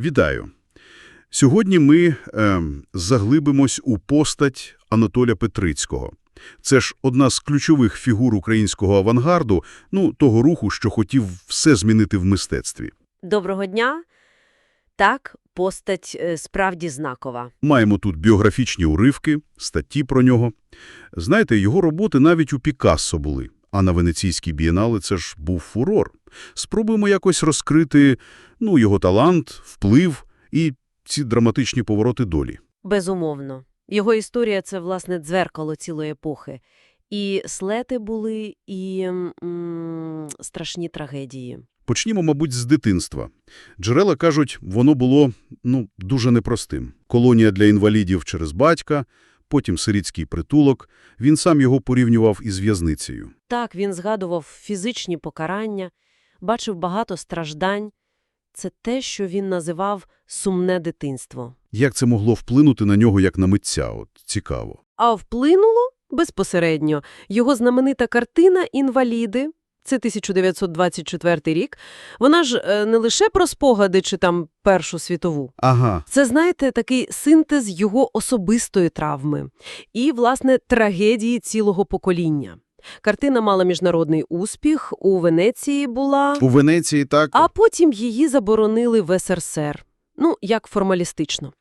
Вітаю! Сьогодні ми е, заглибимось у постать Анатоля Петрицького. Це ж одна з ключових фігур українського авангарду, ну, того руху, що хотів все змінити в мистецтві. Доброго дня. Так, постать е, справді знакова. Маємо тут біографічні уривки, статті про нього. Знаєте, його роботи навіть у Пікассо були, а на Венеційській бієнале це ж був фурор. Спробуємо якось розкрити ну, його талант, вплив і ці драматичні повороти долі. Безумовно. Його історія – це, власне, дзеркало цілої епохи. І слети були, і м, страшні трагедії. Почнімо, мабуть, з дитинства. Джерела кажуть, воно було ну, дуже непростим. Колонія для інвалідів через батька, потім сирітський притулок. Він сам його порівнював із в'язницею. Так, він згадував фізичні покарання, бачив багато страждань. Це те, що він називав «сумне дитинство». Як це могло вплинути на нього як на митця? От цікаво. А вплинуло безпосередньо його знаменита картина «Інваліди». Це 1924 рік. Вона ж е, не лише про спогади чи там Першу світову. Ага. Це, знаєте, такий синтез його особистої травми і, власне, трагедії цілого покоління. Картина мала міжнародний успіх, у Венеції була, У Венеції так а потім її заборонили в СРСР. Ну, як формалістично.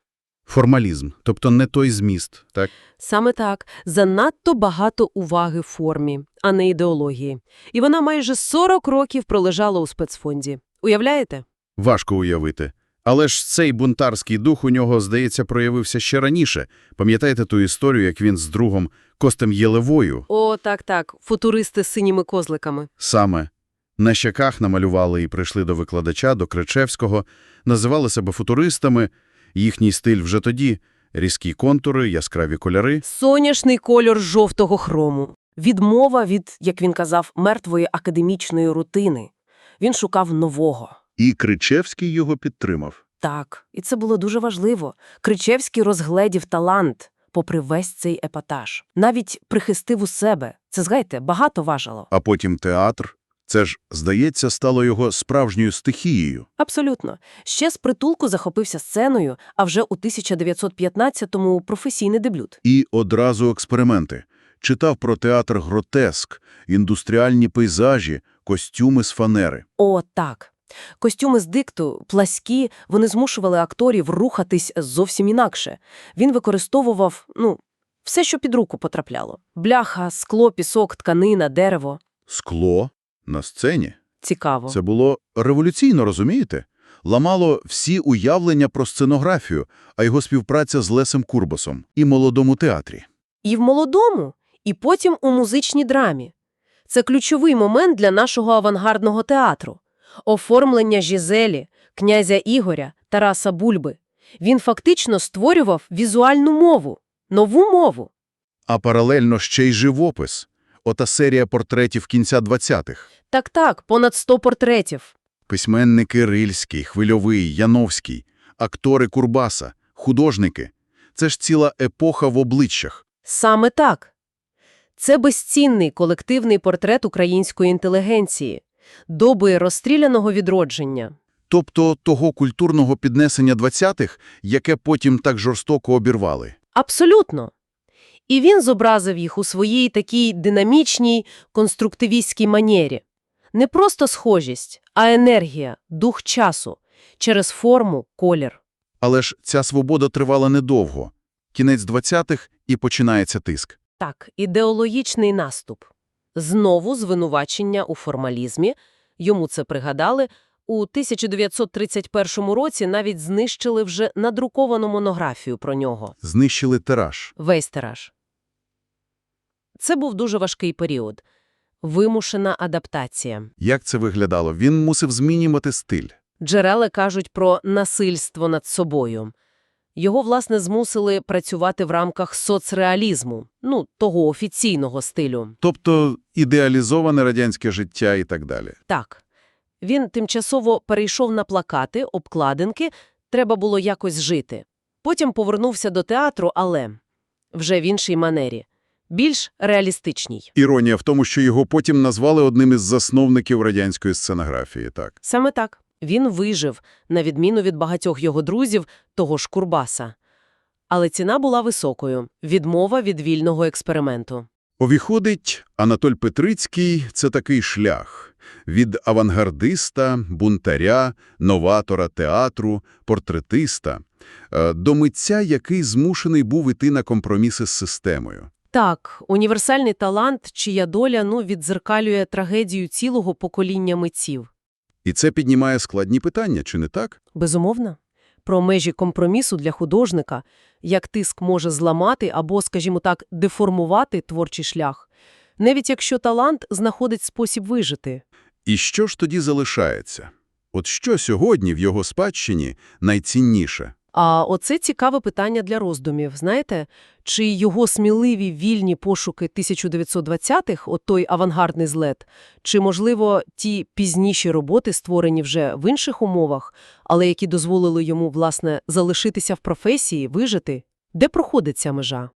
Формалізм, тобто не той зміст. Так? Саме так, занадто багато уваги формі, а не ідеології. І вона майже 40 років пролежала у спецфонді. Уявляєте? Важко уявити. Але ж цей бунтарський дух у нього, здається, проявився ще раніше. Пам'ятаєте ту історію, як він з другом Костем Єлевою О, так-так, футуристи з синіми козликами. саме на щеках намалювали і прийшли до викладача, до Кричевського, називали себе футуристами, їхній стиль вже тоді – різкі контури, яскраві кольори. Соняшний кольор жовтого хрому. Відмова від, як він казав, мертвої академічної рутини. Він шукав нового. І Кричевський його підтримав. Так, і це було дуже важливо. Кричевський розгледів талант, попри весь цей епатаж. Навіть прихистив у себе. Це, згайте, багато важило. А потім театр. Це ж, здається, стало його справжньою стихією. Абсолютно. Ще з притулку захопився сценою, а вже у 1915-му професійний дебют. І одразу експерименти. Читав про театр гротеск, індустріальні пейзажі, костюми з фанери. О, так. Костюми з дикту, плаські, вони змушували акторів рухатись зовсім інакше. Він використовував, ну, все, що під руку потрапляло. Бляха, скло, пісок, тканина, дерево. Скло на сцені. Цікаво. Це було революційно, розумієте? Ламало всі уявлення про сценографію, а його співпраця з Лесем Курбасом і молодому театрі. І в молодому, і потім у музичній драмі. Це ключовий момент для нашого авангардного театру. Оформлення Жизелі, князя Ігоря, Тараса Бульби. Він фактично створював візуальну мову, нову мову. А паралельно ще й живопис. Ота серія портретів кінця 20-х. Так-так, понад 100 портретів. Письменники Рильський, Хвильовий, Яновський, актори Курбаса, художники. Це ж ціла епоха в обличчях. Саме так. Це безцінний колективний портрет української інтелігенції, доби розстріляного відродження. Тобто того культурного піднесення 20-х, яке потім так жорстоко обірвали. Абсолютно. І він зобразив їх у своїй такій динамічній, конструктивістській манері. Не просто схожість, а енергія, дух часу, через форму, колір. Але ж ця свобода тривала недовго. Кінець 20-х і починається тиск. Так, ідеологічний наступ. Знову звинувачення у формалізмі. Йому це пригадали. У 1931 році навіть знищили вже надруковану монографію про нього. Знищили тираж. Весь тираж. Це був дуже важкий період. Вимушена адаптація. Як це виглядало? Він мусив змінювати стиль. Джерела кажуть про насильство над собою. Його, власне, змусили працювати в рамках соцреалізму, ну, того офіційного стилю. Тобто ідеалізоване радянське життя і так далі. Так. Він тимчасово перейшов на плакати, обкладинки, треба було якось жити. Потім повернувся до театру, але вже в іншій манері. Більш реалістичній. Іронія в тому, що його потім назвали одним із засновників радянської сценографії, так. Саме так. Він вижив, на відміну від багатьох його друзів, того ж Курбаса. Але ціна була високою – відмова від вільного експерименту. Виходить, Анатоль Петрицький – це такий шлях. Від авангардиста, бунтаря, новатора театру, портретиста е, до митця, який змушений був іти на компроміси з системою. Так, універсальний талант, чия доля ну, віддзеркалює трагедію цілого покоління митців. І це піднімає складні питання, чи не так? Безумовно. Про межі компромісу для художника, як тиск може зламати або, скажімо так, деформувати творчий шлях, навіть якщо талант знаходить спосіб вижити. І що ж тоді залишається? От що сьогодні в його спадщині найцінніше? А оце цікаве питання для роздумів. Знаєте, чи його сміливі вільні пошуки 1920-х, от той авангардний злет, чи, можливо, ті пізніші роботи, створені вже в інших умовах, але які дозволили йому, власне, залишитися в професії, вижити? Де проходить ця межа?